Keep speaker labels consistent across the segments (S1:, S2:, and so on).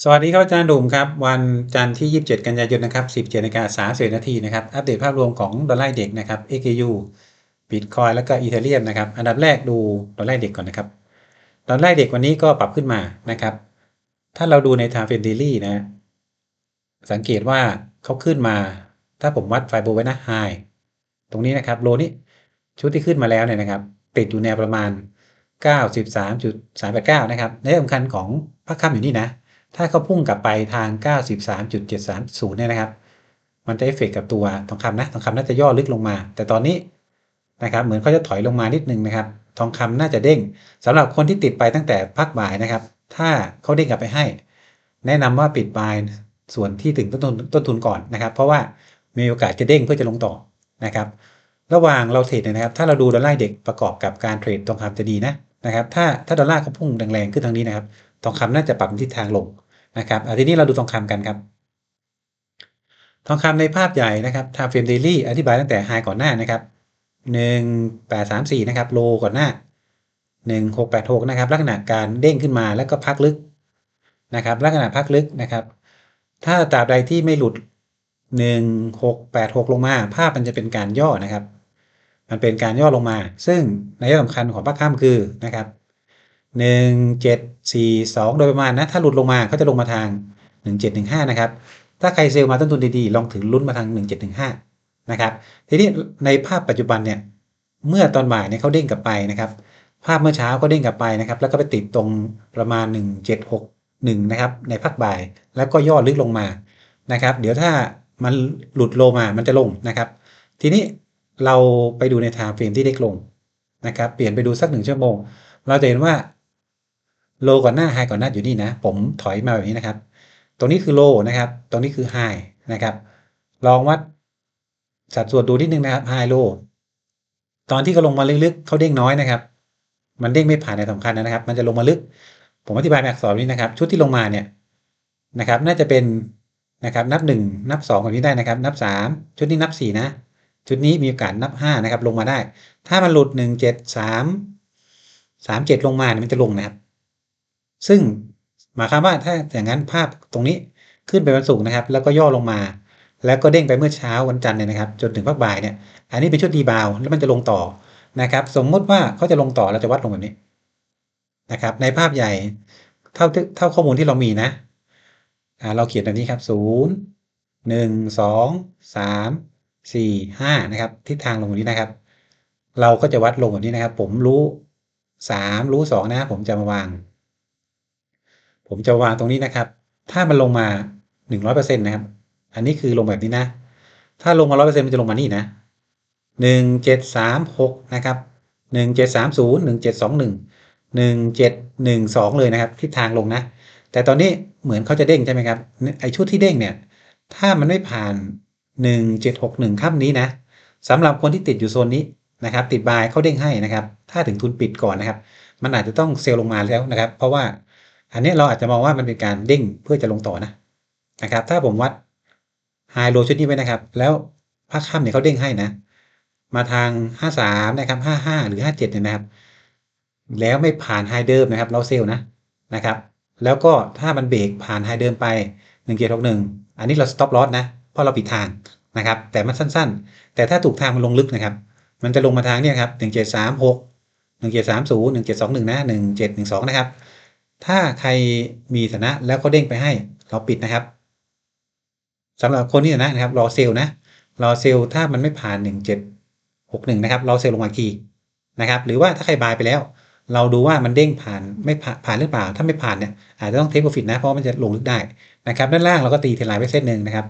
S1: สวัสดีครับอาจารย์ดุมครับ วันจันทร์ที่ 27 กันยายนนะครับ17นาฬิกา30นาทีนะครับอัปเดตภาพรวมของดอลลาร์เด็กนะครับ AKU Bitcoin แล้วก็อีเธเรียมนะครับอันดับแรกดูดอลลาร์เด็กก่อนนะครับดอลลาร์เด็กวันนี้ก็ปรับขึ้นมานะครับ ถ้าเราดูใน Time Frame Daily นะสังเกตว่าเขาขึ้นมา ถ้าผมวัดไฟโบไว้นะ High ตรงนี้นะครับโลนี้ชุดที่ขึ้นมาแล้วเนี่ยนะครับ ติดอยู่แนวประมาณ 93.389 นะครับในสำคัญของภาคค่ำอยู่นี่นะ ถ้าเขาพุ่งกลับไปทาง 93.730เนี่ยนะครับ มันจะเอฟเฟกกับตัวทองคำนะ ทองคำน่าจะย่อลึกลงมา แต่ตอนนี้นะครับเหมือนเขาจะถอยลงมานิดนึงนะครับ ทองคำน่าจะเด้งสำหรับคนที่ติดไปตั้งแต่พักบ่ายนะครับ ถ้าเขาเด้งกลับไปให้ แนะนำว่าปิดบายส่วนที่ถึงต้นทุนต้นทุนก่อนนะครับ เพราะว่ามีโอกาสจะเด้งเพื่อจะลงต่อนะครับ ระหว่างเราเทรดเนี่ยนะครับ ถ้าเราดูดอลลาร์เด็กประกอบกับการเทรดทองคำจะดีนะนะครับ ถ้าถ้าดอลลาร์เขาพุ่งแรงๆขึ้นทางนี้นะครับ ทองคำน่าจะปรับทิศทางลงนะครับอาทีนี้เราดูทองคำกันครับ ทองคำในภาพใหญ่นะครับ Time Frame Daily อธิบายตั้งแต่ไฮก่อนหน้านะครับ1834นะครับโลก่อนหน้า1686นะครับลักษณะการเด้งขึ้นมาแล้วก็พักลึกนะครับ ลักษณะพักลึกนะครับ ถ้าตราบใดที่ไม่หลุด1686ลงมา ภาพมันจะเป็นการย่อนะครับ มันเป็นการย่อลงมา ซึ่งในยะสำคัญของภาคข้ามคือนะครับ หนึ่งเจ็ดสี่สองโดยประมาณนะถ้าหลุดลงมาเขาจะลงมาทางหนึ่งเจ็ดหนึ่งห้านะครับถ้าใครเซลล์มาต้นทุนดีๆลองถือลุ้นมาทางหนึ่งเจ็ดหนึ่งห้านะครับทีนี้ในภาพปัจจุบันเนี่ยเมื่อตอนบ่ายเนี่ยเขาเด้งกลับไปนะครับ ภาพเมื่อเช้าก็เด้งกลับไปนะครับ แล้วก็ไปติดตรงประมาณหนึ่งเจ็ดหกหนึ่งนะครับในภาคบ่ายแล้วก็ย่อลึกลงมานะครับ เดี๋ยวถ้ามันหลุดโลมามันจะลงนะครับ ทีนี้เราไปดูในทม์เฟรมที่เล็กลงนะครับ เปลี่ยนไปดูสักหนึ่งชั่วโมง เราจะเห็นว่า โลก่อนหน้าไฮก่อนหน้าอยู่นี่นะ ผมถอยมาแบบนี้นะครับ ตรงนี้คือโลนะครับ ตรงนี้คือไฮนะครับ ลองวัดสัดส่วนดูนิดนึงนะครับไฮโลตอนที่เขาลงมาลึกๆเขาเด้งน้อยนะครับ มันเด้งไม่ผ่านในสำคัญนะครับ มันจะลงมาลึก ผมอธิบายแบบอักษรนี้นะครับ ชุดที่ลงมาเนี่ยนะครับ น่าจะเป็นนะครับ นับหนึ่งนับสองแบบนี้ได้นะครับ นับสามชุดนี้นับสี่นะ ชุดนี้มีโอกาสนับห้านะครับ ลงมาได้ ถ้ามันหลุดหนึ่งเจ็ดสามสามเจ็ดลงมาเนี่ยมันจะลงนะครับ ซึ่งหมายความว่าถ้าอย่างนั้นภาพตรงนี้ขึ้นไปวันศุกร์นะครับ แล้วก็ย่อลงมา แล้วก็เด้งไปเมื่อเช้าวันจันทร์เนี่ยนะครับ จนถึงภาคบ่ายเนี่ย อันนี้เป็นชุดดีบาวแล้วมันจะลงต่อนะครับ สมมติว่าเขาจะลงต่อเราจะวัดลงแบบนี้นะครับ ในภาพใหญ่เท่าเท่าข้อมูลที่เรามีนะเราเขียนแบบนี้ครับศูนย์หนึ่งสองสามสี่ห้านะครับทิศทางลงแบบนี้นะครับ เราก็จะวัดลงแบบนี้นะครับ ผมรู้สามรู้สองนะผมจะมาวาง ผมจะวางตรงนี้นะครับ ถ้ามันลงมาหนึ่งร้อยเปอร์เซ็นต์นะครับ อันนี้คือลงแบบนี้นะ ถ้าลงมาร้อยเปอร์เซ็นต์มันจะลงมานี่นะหนึ่งเจ็ดสามหกนะครับหนึ่งเจ็ดสามศูนย์หนึ่งเจ็ดสองหนึ่งหนึ่งเจ็ดหนึ่งสองเลยนะครับทิศทางลงนะ แต่ตอนนี้เหมือนเขาจะเด้งใช่ไหมครับ ไอชุดที่เด้งเนี่ย ถ้ามันไม่ผ่านหนึ่งเจ็ดหกหนึ่งข้ามนี้นะสำหรับคนที่ติดอยู่โซนนี้นะครับติดบายเขาเด้งให้นะครับ ถ้าถึงทุนปิดก่อนนะครับ มันอาจจะต้องเซลลงมาแล้วนะครับ เพราะว่า อันนี้เราอาจจะมองว่ามันเป็นการเด้งเพื่อจะลงต่อนะนะครับ ถ้าผมวัดไฮโลชุดนี้ไว้นะครับ แล้วภาคค่ำเนี่ยเขาเด้งให้นะ มาทาง 53 นะครับ 55 หรือ 57 เนี่ยนะครับ แล้วไม่ผ่านไฮเดิมนะครับ เราเซลล์นะนะครับ แล้วก็ถ้ามันเบรกผ่านไฮเดิมไป1761อันนี้เราสต็อปลอสนะ เพราะเราปิดทางนะครับ แต่มันสั้นๆ แต่ถ้าถูกทางมันลงลึกนะครับ มันจะลงมาทางเนี่ยครับ1736 1730 1721นะ1712นะครับ ถ้าใครมีฐานะแล้วก็เด้งไปให้ เราปิดนะครับสำหรับคนที่ฐานะนะครับรอเซลล์นะรอเซลล์ถ้ามันไม่ผ่าน 1761 นะครับรอเซลล์ลงมาอีกทีนะครับ หรือว่าถ้าใครบายไปแล้ว เราดูว่ามันเด้งผ่านไม่ผ่านผ่านหรือเปล่า ถ้าไม่ผ่านเนี่ยอาจจะต้องเทคโปรฟิตนะเพราะมันจะลงลึกได้นะครับ ด้านล่างเราก็ตีเทรนไลน์ไว้เส้นหนึ่งนะครับ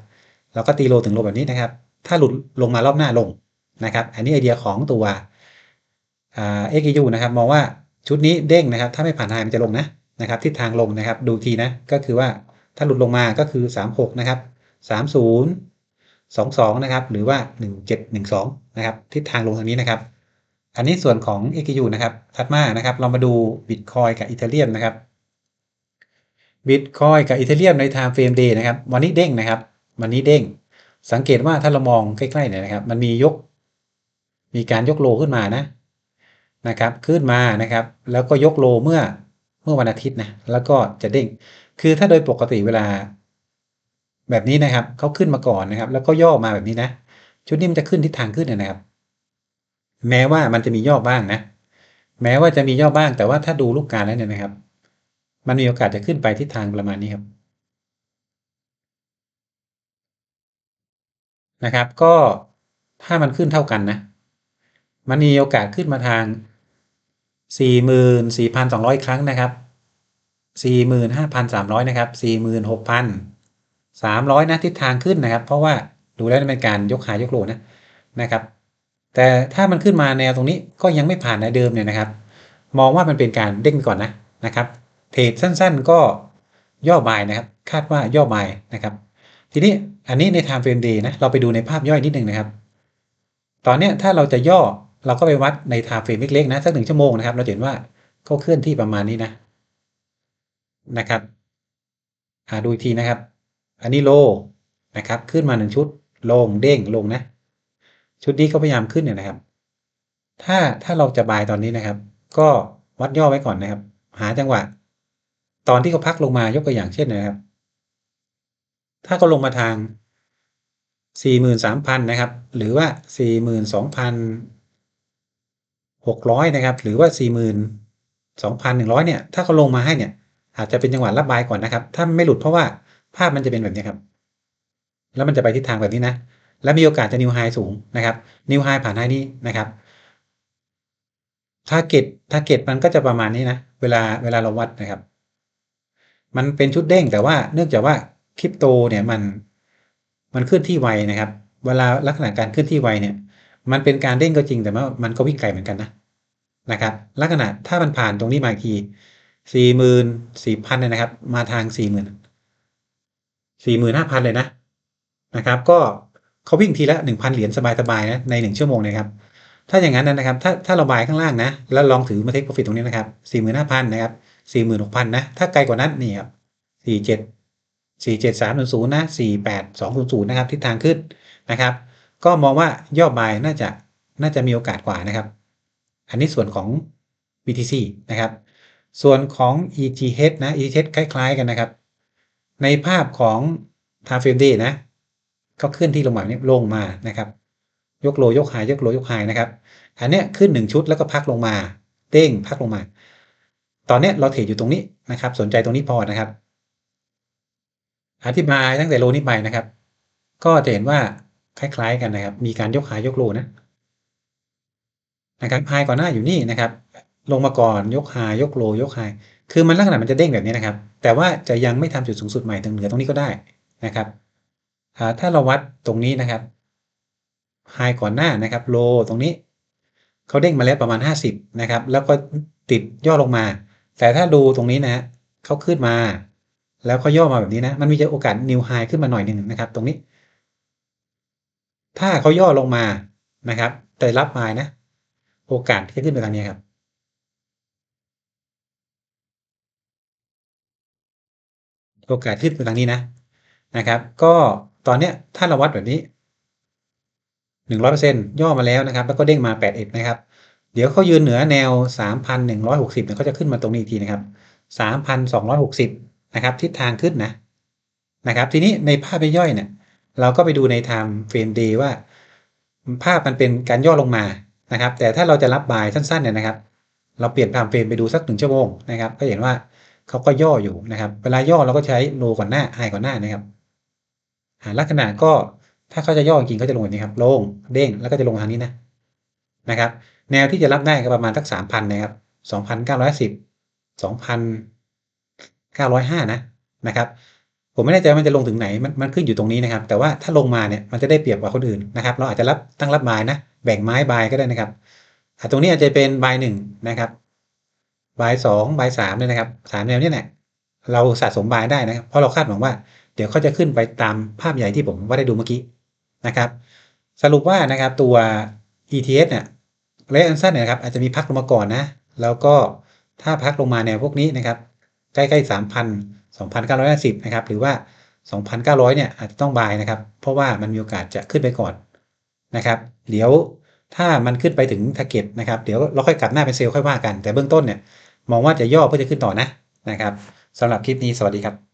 S1: เราก็ตีโลถึงโลแบบนี้นะครับ ถ้าหลุดลงมารอบหน้าลงนะครับ อันนี้ไอเดียของตัวเอ่า XU นะครับ มองว่าชุดนี้เด้งนะครับ ถ้าไม่ผ่านไฮมันจะลงนะ นะครับทิศทางลงนะครับดูทีนะก็คือว่าถ้าหลุดลงมาก็คือ 36 นะครับ 30 22 นะครับ หรือว่า 1712 นะครับ ทิศทางลงทางนี้นะครับ อันนี้ส่วนของ XU นะครับถัดมานะครับ เรามาดู Bitcoin กับ Ethereum นะครับ Bitcoin กับ Ethereum ใน Time Frame Day นะครับ วันนี้เด้งนะครับ วันนี้เด้ง สังเกตว่าถ้าเรามองใกล้ๆเนี่ยนะครับ มันมียก มีการยกโลขึ้นมานะนะครับ ขึ้นมานะครับ แล้วก็ยกโลเมื่อ เมื่อวันอาทิตย์นะแล้วก็จะเด้ง คือถ้าโดยปกติเวลา แบบนี้นะครับเขาขึ้นมาก่อนนะครับ แล้วก็ย่อมาแบบนี้นะ ชุดนี้มันจะขึ้นทิศทางขึ้นนะครับ แม้ว่ามันจะมีย่อบ้างนะ แม้ว่าจะมีย่อบ้าง แต่ว่าถ้าดูลูกการแล้วเนี่ยนะครับ มันมีโอกาสจะขึ้นไปทิศทางประมาณนี้ครับนะครับ ก็ถ้ามันขึ้นเท่ากันนะ มันมีโอกาสขึ้นมาทาง สี่หมื่นสี่พันสองร้อยครั้งนะครับสี่หมื่นห้าพันสามร้อยนะครับสี่หมื่นหกพันสามร้อยนะทิศทางขึ้นนะครับ เพราะว่าดูแล้วเป็นการยกหายกโลนะนะครับ แต่ถ้ามันขึ้นมาแนวตรงนี้ก็ยังไม่ผ่านในเดิมเนี่ยนะครับ มองว่ามันเป็นการเด้งก่อนนะนะครับ เทรดสั้นๆ ก็ย่อบายนะครับ คาดว่าย่อบายนะครับ ทีนี้อันนี้ใน time frame day นะเราไปดูในภาพย่อยนิดนึงนะครับ ตอนนี้ถ้าเราจะย่อ เราก็ไปวัดใน time frame เล็กๆนะสักหนึ่งชั่วโมงนะครับ เราเห็นว่าเขาเคลื่อนที่ประมาณนี้นะนะครับหาดูอีกทีนะครับ อันนี้โลนะครับ ขึ้นมาหนึ่งชุด ลงเด้งลงนะ ชุดนี้ก็พยายามขึ้นเนี่ยนะครับ ถ้าถ้าเราจะบายตอนนี้นะครับ ก็วัดย่อไว้ก่อนนะครับ หาจังหวะ ตอนที่เขาพักลงมายกตัวอย่างเช่นนะครับ ถ้าเขาลงมาทางสี่หมื่นสามพันนะครับ หรือว่าสี่ หมื่นสองพันหกร้อยนะครับ หรือว่าสี่หมื่นสองพันหนึ่งร้อยเนี่ย ถ้าเขาลงมาให้เนี่ย อาจจะเป็นจังหวะรับบายก่อนนะครับ ถ้าไม่หลุดเพราะว่าภาพมันจะเป็นแบบนี้ครับ แล้วมันจะไปทิศทางแบบนี้นะ และมีโอกาสจะนิวไฮสูงนะครับ นิวไฮผ่านไฮนี้นะครับทาร์เก็ตทาร์เก็ตมันก็จะประมาณนี้นะ เวลาเวลาเราวัดนะครับ มันเป็นชุดเด้งแต่ว่าเนื่องจากว่าคริปโตเนี่ยมันมันเคลื่อนที่ไวนะครับ เวลาลักษณะการเคลื่อนที่ไวเนี่ย มันเป็นการเด้งก็จริงแต่ว่ามันก็วิ่งไกลเหมือนกันนะนะครับลักษณะถ้ามันผ่านตรงนี้มาทีสี่หมื่นสี่พันเลยนะครับ มาทางสี่หมื่นสี่หมื่นห้าพันเลยนะนะครับ ก็เขาวิ่งทีละหนึ่งพันเหรียญสบายๆนะในหนึ่งชั่วโมงนะครับ ถ้าอย่างนั้นนะครับ ถ้าถ้าเราบายข้างล่างนะ แล้วลองถือมาเทคโปรฟิตตรงนี้นะครับสี่หมื่นห้าพันนะครับสี่หมื่นหกพันนะ ถ้าไกลกว่านั้นนี่ครับสี่เจ็ดสี่เจ็ดสามศูนย์ศูนย์นะสี่แปดสองศูนย์ศูนย์นะครับทิศทางขึ้นนะครับ ก็มองว่าย่อบายน่าจะน่าจะมีโอกาสกว่านะครับ อันนี้ส่วนของ BTC นะครับ ส่วนของ ETH นะ ETH คล้าย ๆ กันนะครับ ในภาพของ time frame day นะก็ขึ้นที่ลงมาเนี่ยลงมานะครับ ยกโลยกหายยกโลยกหายนะครับ อันเนี้ยขึ้นหนึ่งชุดแล้วก็พักลงมาเด้งพักลงมา ตอนเนี้ยเราเทรดอยู่ตรงนี้นะครับ สนใจตรงนี้พอนะครับ อธิบายตั้งแต่โลนี้ไปนะครับ ก็จะเห็นว่า คล้ายๆกันนะครับ มีการยกหายยกโลนะนะครับไฮก่อนหน้าอยู่นี่นะครับ ลงมาก่อนยกไฮยกโลยกไฮคือมันลักษณะมันจะเด้งแบบนี้นะครับ แต่ว่าจะยังไม่ทำจุดสูงสุดใหม่ตรงเหนือตรงนี้ก็ได้นะครับถ้าเราวัดตรงนี้นะครับไฮก่อนหน้านะครับโลตรงนี้เขาเด้งมาแล้วประมาณ 50นะครับแล้วก็ติดย่อลงมา แต่ถ้าดูตรงนี้นะเขาขึ้นมา แล้วเขาย่อมาแบบนี้นะ มันมีโอกาสนิวไฮขึ้นมาหน่อยหนึ่งนะครับ ตรงนี้ ถ้าเขาย่อลงมานะครับแต่รับมานะ โอกาสที่จะขึ้นไปทางนี้ครับ โอกาสขึ้นไปทางนี้นะนะครับ ก็ตอนเนี้ยถ้าเราวัดแบบนี้หนึ่งร้อยเปอร์เซ็นย่อมาแล้วนะครับ แล้วก็เด้งมาแปดเอ็ดนะครับ เดี๋ยวเขายืนเหนือแนวสามพันหนึ่งร้อยหกสิบเนี่ยเขาจะขึ้นมาตรงนี้อีกทีนะครับสามพันสองร้อยหกสิบนะครับทิศทางขึ้นนะนะครับ ทีนี้ในภาพย่อยเนี่ย เราก็ไปดูใน time frame day ว่า ภาพมันเป็นการย่อลงมานะครับ แต่ถ้าเราจะรับบายสั้นๆเนี่ยนะครับ เราเปลี่ยน time frame ไปดูสักหนึ่งชั่วโมงนะครับ ก็เห็นว่าเขาก็ย่ออยู่นะครับ เวลาย่อเราก็ใช้โลก่อนหน้าไฮก่อนหน้านะครับลักษณะก็ถ้าเขาจะย่อจริงเขาจะลงแบบนี้ครับ ลงเด้งแล้วก็จะลงทางนี้นะนะครับ แนวที่จะรับได้ก็ประมาณสักสามพันนะครับสองพันเก้าร้อยสิบสองพันเก้าร้อยห้านะนะครับ ผมไม่แน่ใจมันจะลงถึงไหนมันมันขึ้นอยู่ตรงนี้นะครับ แต่ว่าถ้าลงมาเนี่ยมันจะได้เปรียบกว่าคนอื่นนะครับ เราอาจจะรับตั้งรับบายนะ แบ่งไม้บายก็ได้นะครับตรงนี้อาจจะเป็นบายหนึ่งนะครับบายสองบายสามเนี่ยนะครับสามแนวนี้แหละเราสะสมบายได้นะครับ เพราะเราคาดหวังว่า เดี๋ยวเขาจะขึ้นไปตามภาพใหญ่ที่ผมว่าได้ดูเมื่อกี้นะครับ สรุปว่านะครับตัว ETS เนี่ยระยะสั้นเนี่ยครับอาจจะมีพักลงมาก่อนนะ แล้วก็ถ้าพักลงมาแนวพวกนี้นะครับ ใกล้ๆสามพันสองพันเก้าร้อยสิบนะครับหรือว่าสองพันเก้าร้อยเนี่ยอาจจะต้องบายนะครับ เพราะว่ามันมีโอกาสจะขึ้นไปก่อนนะครับ เดี๋ยวถ้ามันขึ้นไปถึงทาร์เก็ตนะครับเดี๋ยวเราค่อยกลับหน้าเป็นเซลล์ค่อยว่ากัน แต่เบื้องต้นเนี่ยมองว่าจะย่อเพื่อจะขึ้นต่อนะนะครับสำหรับคลิปนี้สวัสดีครับ